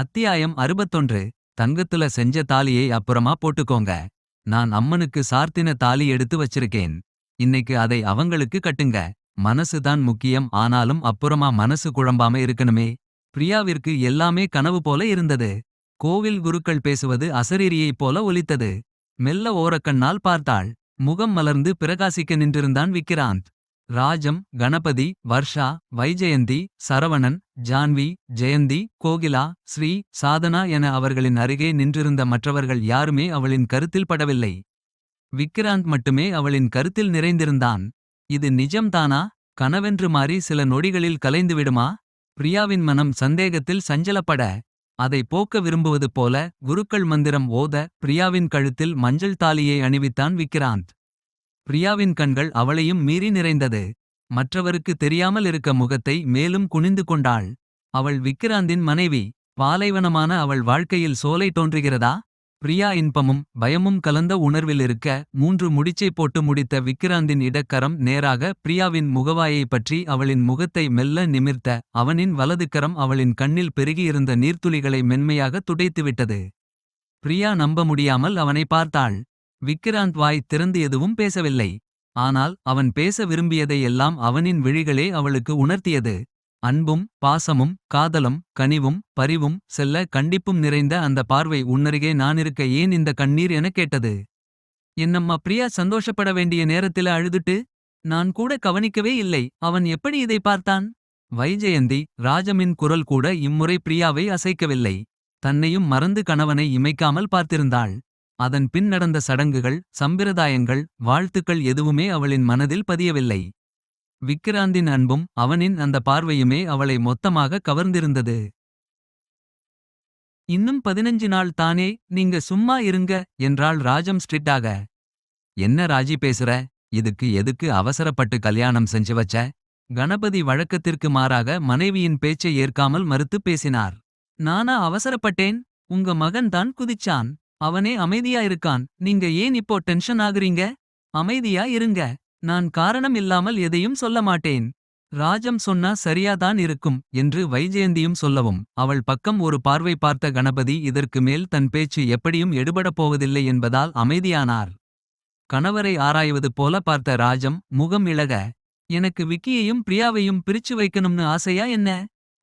அத்தியாயம் அறுபத்தொன்று. தங்கத்துல செஞ்ச தாலியை அப்புறமா போட்டுக்கோங்க. நான் அம்மனுக்கு சார்த்தின தாலி எடுத்து வச்சிருக்கேன். இன்னைக்கு அதை அவங்களுக்கு கட்டுங்க. மனசு தான் முக்கியம். ஆனாலும் அப்புறமா மனசு குழம்பாம இருக்கணுமே. பிரியாவிற்கு எல்லாமே கனவு போல இருந்தது. கோவில் குருக்கள் பேசுவது அசரீரியைப் போல ஒலித்தது. மெல்ல ஓரக்கண்ணால் பார்த்தாள். முகம் மலர்ந்து பிரகாசிக்க நின்றிருந்தான் விக்கிராந்த். ராஜம் கணபதி வர்ஷா வைஜெயந்தி சரவணன் ஜான்வி ஜெயந்தி கோகிலா ஸ்ரீ சாதனா என அவர்களின் அருகே நின்றிருந்த மற்றவர்கள் யாருமே அவளின் கருத்தில் படவில்லை. விக்கிராந்த் மட்டுமே அவளின் கருத்தில் நிறைந்திருந்தான். இது நிஜம்தானா? கனவென்று மாறி சில நொடிகளில் கலைந்துவிடுமா பிரியாவின் மனம் சந்தேகத்தில் சஞ்சலப்பட. அதை போக்க விரும்புவது போல குருக்கள் மந்திரம் ஓத பிரியாவின் கழுத்தில் மஞ்சள் தாலியை அணிவித்தான் விக்கிராந்த். பிரியாவின் கண்கள் அவளையும் மீறி நிறைந்தது. மற்றவருக்கு தெரியாமல் இருக்க முகத்தை மேலும் குனிந்து கொண்டாள். அவள் விக்கிராந்தின் மனைவி பாலைவனமான அவள் வாழ்க்கையில் சோலை தோன்றுகிறதா? பிரியா இன்பமும் பயமும் கலந்த உணர்வில் இருக்க மூன்று முடிச்சை போட்டு முடித்த விக்கிராந்தின் இடக்கரம் நேராக பிரியாவின் முகவாயைப் பற்றி அவளின் முகத்தை மெல்ல நிமிர்த்த அவனின் வலதுக்கரம் அவளின் கண்ணில் பெருகியிருந்த நீர்த்துளிகளை மென்மையாக துடைத்துவிட்டது. பிரியா நம்ப முடியாமல் அவனை பார்த்தாள். விக்கிராந்த் வாய் திறந்து எதுவும் பேசவில்லை. ஆனால் அவன் பேச விரும்பியதை எல்லாம் அவனின் விழிகளே அவளுக்கு உணர்த்தியது. அன்பும் பாசமும் காதலும் கனிவும் பரிவும் செல்ல கண்டிப்பும் நிறைந்த அந்த பார்வை உன்னருகே நானிருக்க ஏன் இந்த கண்ணீர் எனக் கேட்டது? என்னம்மா பிரியா சந்தோஷப்பட வேண்டிய நேரத்தில அழுதுட்டு? நான் கூட கவனிக்கவே இல்லை. அவன் எப்படி இதை பார்த்தான்? வைஜெயந்தி ராஜமின் குரல் கூட இம்முறை பிரியாவை அசைக்கவில்லை. தன்னையும் மறந்து கணவனை இமைக்காமல் பார்த்திருந்தாள். அதன் பின் நடந்த சடங்குகள் சம்பிரதாயங்கள் வாழ்த்துக்கள் எதுவுமே அவளின் மனதில் பதியவில்லை. விக்கிராந்தின் அன்பும் அவனின் அந்த பார்வையுமே அவளை மொத்தமாக கவர்ந்திருந்தது. இன்னும் பதினஞ்சு நாள் தானே நீங்க சும்மா இருங்க என்றாள் ராஜம் ஸ்ட்ரிக்டாக என்ன ராஜி பேசுற? இதுக்கு எதுக்கு அவசரப்பட்டு கல்யாணம் செஞ்சு வச்ச? கணபதி வழக்கத்திற்கு மாறாக மனைவியின் பேச்சை ஏற்காமல் மறுத்து பேசினார். நானா அவசரப்பட்டேன்? உங்க மகன்தான் குதிச்சான். அவனே அமைதியா இருக்கான் நீங்க ஏன் இப்போ டென்ஷன் ஆகுறீங்க? அமைதியா இருங்க. நான் காரணம் இல்லாமல் எதையும் சொல்ல மாட்டேன். ராஜம் சொன்னா சரியாதான் இருக்கும் என்று வைஜெயந்தியும் சொல்லவும் அவள் பக்கம் ஒரு பார்வை பார்த்த கணபதி இதற்கு மேல் தன் பேச்சு எப்படியும் எடுபடப் போவதில்லை என்பதால் அமைதியானார். கணவரை ஆராய்வது போல பார்த்த ராஜம் முகம் இழக எனக்கு விக்கியையும் பிரியாவையும் பிரிச்சு வைக்கணும்னு ஆசையா என்ன?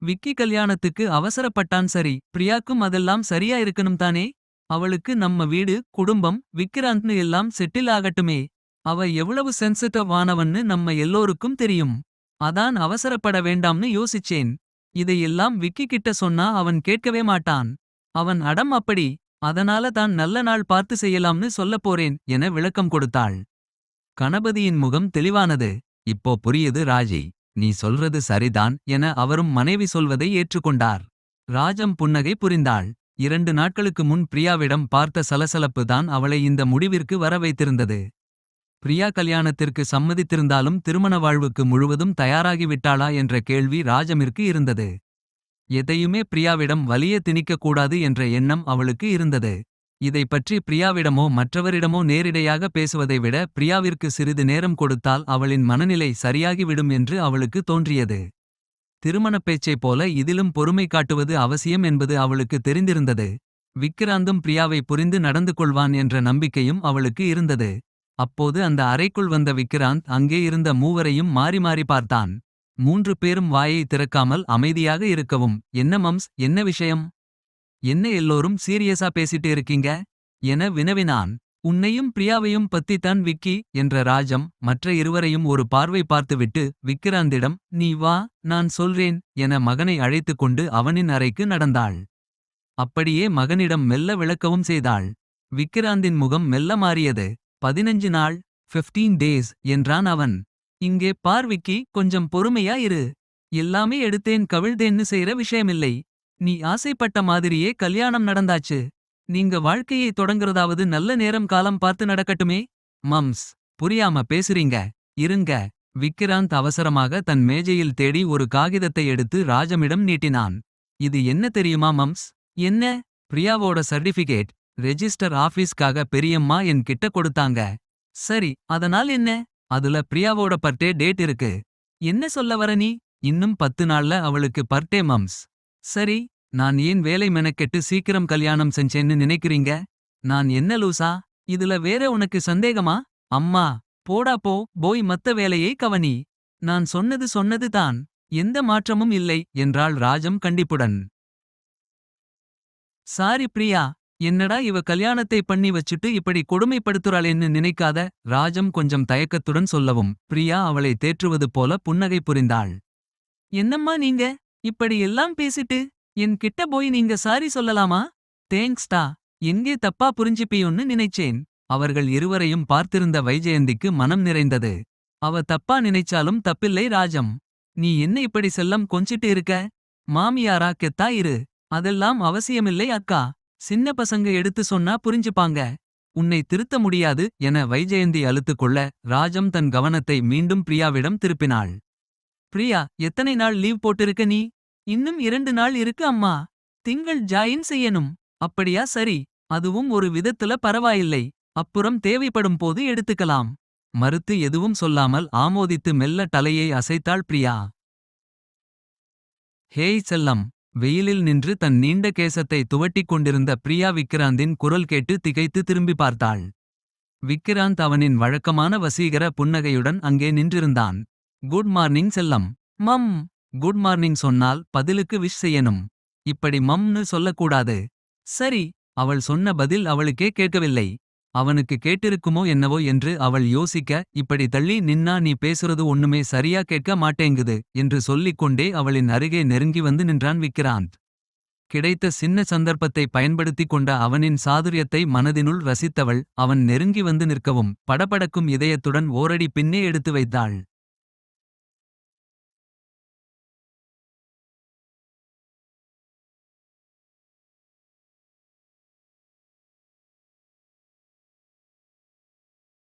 விக்கி கல்யாணத்துக்கு அவசரப்பட்டான் சரி பிரியாக்கும் அதெல்லாம் சரியா இருக்கணும் தானே? அவளுக்கு நம்ம வீடு குடும்பம் விக்கிராந்த்னு எல்லாம் செட்டில் ஆகட்டுமே. அவ எவ்வளவு சென்சிட்டிவ் ஆனவன்னு நம்ம எல்லோருக்கும் தெரியும். அதான் அவசரப்பட வேண்டாம்னு யோசிச்சேன். இதையெல்லாம் விக்கி கிட்ட சொன்னா அவன் கேட்கவே மாட்டான். அவன் அடம் அப்படி அதனால தான் நல்ல நாள் பார்த்து செய்யலாம்னு சொல்லப் போறேன் என விளக்கம் கொடுத்தாள். கணபதியின் முகம் தெளிவானது. இப்போ புரியுது ராஜி நீ சொல்றது சரிதான் என அவரும் மனைவி சொல்வதை ஏற்றுக்கொண்டார். ராஜம் புன்னகை புரிந்தாள். இரண்டு நாட்களுக்கு முன் பிரியாவிடம் பார்த்த சலசலப்பு தான் அவளை இந்த முடிவிற்கு வர வைத்திருந்தது பிரியா கல்யாணத்திற்கு சம்மதித்திருந்தாலும் திருமண வாழ்வுக்கு முழுவதும் தயாராகிவிட்டாளா என்ற கேள்வி ராஜமிற்கு இருந்தது. எதையுமே பிரியாவிடம் வலிய திணிக்கக்கூடாது என்ற எண்ணம் அவளுக்கு இருந்தது. இதை பற்றி பிரியாவிடமோ மற்றவரிடமோ நேரிடையாக பேசுவதை விட பிரியாவிற்கு சிறிது நேரம் கொடுத்தால் அவளின் மனநிலை சரியாகிவிடும் என்று அவளுக்கு தோன்றியது. திருமணப் பேச்சைப் போல இதிலும் பொறுமை காட்டுவது அவசியம் என்பது அவளுக்கு தெரிந்திருந்தது. விக்கிராந்தும் பிரியாவை புரிந்து நடந்து கொள்வான் என்ற நம்பிக்கையும் அவளுக்கு இருந்தது. அப்போது அந்த அறைக்குள் வந்த விக்கிராந்த் அங்கே இருந்த மூவரையும் மாறி மாறி பார்த்தான். மூன்று பேரும் வாயை திறக்காமல் அமைதியாக இருக்கவும் என்ன மம்ஸ் என்ன விஷயம்? என்ன எல்லோரும் சீரியஸா பேசிட்டு இருக்கீங்க? என வினவினான். உன்னையும் பிரியாவையும் பத்தித்தான் விக்கி என்ற ராஜம் மற்ற இருவரையும் ஒரு பார்வை பார்த்துவிட்டு விக்கிராந்திடம் நீ வா நான் சொல்றேன் என மகனை அழைத்துக் கொண்டு அவனின் அறைக்கு நடந்தாள். அப்படியே மகனிடம் மெல்ல விளக்கவும் செய்தாள். விக்கிராந்தின் முகம் மெல்ல மாறியது. பதினஞ்சு நாள் 15 டேஸ் என்றான் அவன். இங்கே பார் விக்கி கொஞ்சம் பொறுமையா இரு. எல்லாமே எடுத்தேன் கவிழ்தேன்னு செய்யற விஷயமில்லை. நீ ஆசைப்பட்ட மாதிரியே கல்யாணம் நடந்தாச்சு. நீங்க வாழ்க்கையை தொடங்குறதாவது நல்ல நேரம் காலம் பார்த்து நடக்கட்டுமே? மம்ஸ் புரியாம பேசுறீங்க. இருங்க. விக்கிராந்த் அவசரமாக தன் மேஜையில் தேடி ஒரு காகிதத்தை எடுத்து ராஜமிடம் நீட்டினான். இது என்ன தெரியுமா மம்ஸ்? என்ன? பிரியாவோட சர்டிபிகேட் ரெஜிஸ்டர் ஆபீஸ்க்காக பெரியம்மா என் கிட்ட கொடுத்தாங்க. சரி அதனால் என்ன? அதுல பிரியாவோட பர்டே டேட் இருக்கு. என்ன சொல்ல வர நீ? இன்னும் பத்து நாள்ல அவளுக்கு பர்டே மம்ஸ். சரி நான் ஏன் வேலை மெனக்கெட்டு சீக்கிரம் கல்யாணம் செஞ்சேன்னு நினைக்கிறீங்க? நான் என்ன லூசா? இதுல வேற உனக்கு சந்தேகமா? அம்மா போடா போ போய் மத்த வேலையை கவனி. நான் சொன்னது சொன்னது தான் எந்த மாற்றமும் இல்லை என்றாள் ராஜம் கண்டிப்புடன். சாரி பிரியா என்னடா இவ கல்யாணத்தை பண்ணி வச்சுட்டு இப்படி கொடுமைப்படுத்துறாளேன்னு நினைக்காத? ராஜம் கொஞ்சம் தயக்கத்துடன் சொல்லவும் பிரியா அவளை தேற்றுவது போல புன்னகை புரிந்தாள். என்னம்மா நீங்க? இப்படி எல்லாம் பேசிட்டு என் கிட்ட போய் நீங்க சாரி சொல்லலாமா? தேங்க்ஸ்டா எங்கே தப்பா புரிஞ்சுப்பியோன்னு நினைச்சேன். அவர்கள் இருவரையும் பார்த்திருந்த வைஜெயந்திக்கு மனம் நிறைந்தது. அவ தப்பா நினைச்சாலும் தப்பில்லை ராஜம். நீ என்ன இப்படி செல்லம் கொஞ்சிட்டு இருக்க? மாமியாரா கெத்தா இரு. அதெல்லாம் அவசியமில்லை அக்கா. சின்ன பசங்க எடுத்து சொன்னா புரிஞ்சுப்பாங்க. உன்னை திருத்த முடியாது என வைஜெயந்தி அழுத்துக் கொள்ள ராஜம் தன் கவனத்தை மீண்டும் பிரியாவிடம் திருப்பினாள். பிரியா எத்தனை நாள் லீவ் போட்டிருக்க நீ? இன்னும் இரண்டு நாள் இருக்கு அம்மா. திங்கள் ஜாயின் செய்யணும். அப்படியா? சரி. அதுவும் ஒரு விதத்துல பரவாயில்லை. அப்புறம் தேவைப்படும் போது எடுத்துக்கலாம். மறுத்து எதுவும் சொல்லாமல் ஆமோதித்து மெல்ல தலையை அசைத்தாள் பிரியா. ஹேய் செல்லம். வெயிலில் நின்று தன் நீண்ட கேசத்தை துவட்டிக் கொண்டிருந்த பிரியா விக்கிராந்தின் குரல் கேட்டு திகைத்து திரும்பி பார்த்தாள். விக்கிராந்த் அவனின் வழக்கமான வசீகர புன்னகையுடன் அங்கே நின்றிருந்தான். குட் மார்னிங் செல்லம். மம். குட் மார்னிங் சொன்னால் பதிலுக்கு விஷ் செய்யணும். இப்படி மம்னு சொல்லக்கூடாது. சரி அவள் சொன்ன பதில் அவளுக்கே கேட்கவில்லை. அவனுக்கு கேட்டிருக்குமோ என்னவோ என்று அவள் யோசிக்க இப்படி தள்ளி நின்னா நீ பேசுறது ஒண்ணுமே சரியா கேட்க மாட்டேங்குது என்று சொல்லிக் கொண்டே அவளின் அருகே நெருங்கி வந்து நின்றான் விக்ராந்த். கிடைத்த சின்ன சந்தர்ப்பத்தை பயன்படுத்திக் கொண்ட அவனின் சாதுரியத்தை மனதினுள் ரசித்தவள் அவன் நெருங்கி வந்து நிற்கவும் படபடக்கும் இதயத்துடன் ஓரடி பின்னே எடுத்து வைத்தாள்.